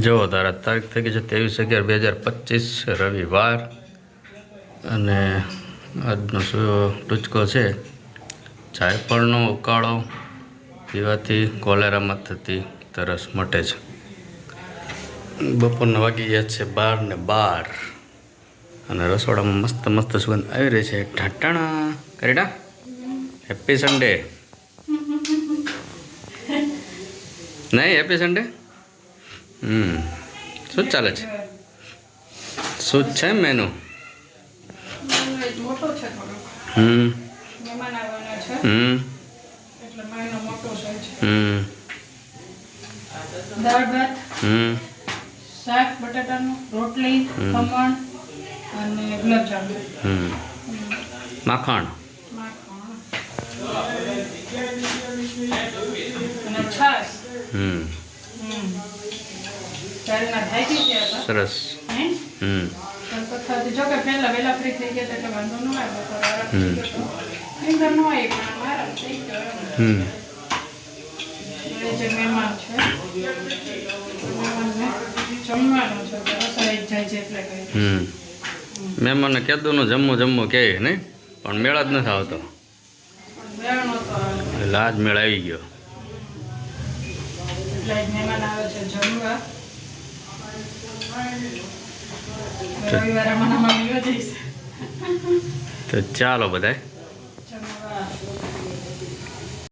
જો તારા તારીખ થઈ ગઈ છે ત્રેવીસ અગિયાર બે હજાર પચીસ રવિવાર. અને આજનો શું ટૂચકો છે? જાયફળનો ઉકાળો. પીવાથી કોલેરામાં થતી તરસ મટે છે. બપોરના વાગી ગયા છે બાર ને બાર. અને રસોડામાં મસ્ત મસ્ત સુગંધ આવી રહી છે. ઢાંટાણા કરીડા હેપી સન્ડે નહીં હેપી સન્ડે હમ. શું ચાલે છે? શું છે મેનુ હમ. હમ. હમ. દાળ ભાત હમ. શાક બટાટાનું રોટલી. ખમણ અને ગુલાબજાંબુ હમ. માખણ? માખણ. અને છાશ. હમ. સરસ. હમ. જો કે પહેલા વહેલા ફ્રી થઈ ગયા એટલે વાંધો ન આવ્યો હમ. જે મહેમાન છે જમવાનું છે રસોઈ જાય છે એટલે હમ. મહેમાનને કીધું જમવું જમવું કહે નહીં પણ મેળા જ નથી આવતો. લાજ એટલે આજ મેળ આવી ગયો. એટલે મહેમાન આવે છે જમવા રવિવારે મને મમ્મી જઈશ તો ચાલો બધાય.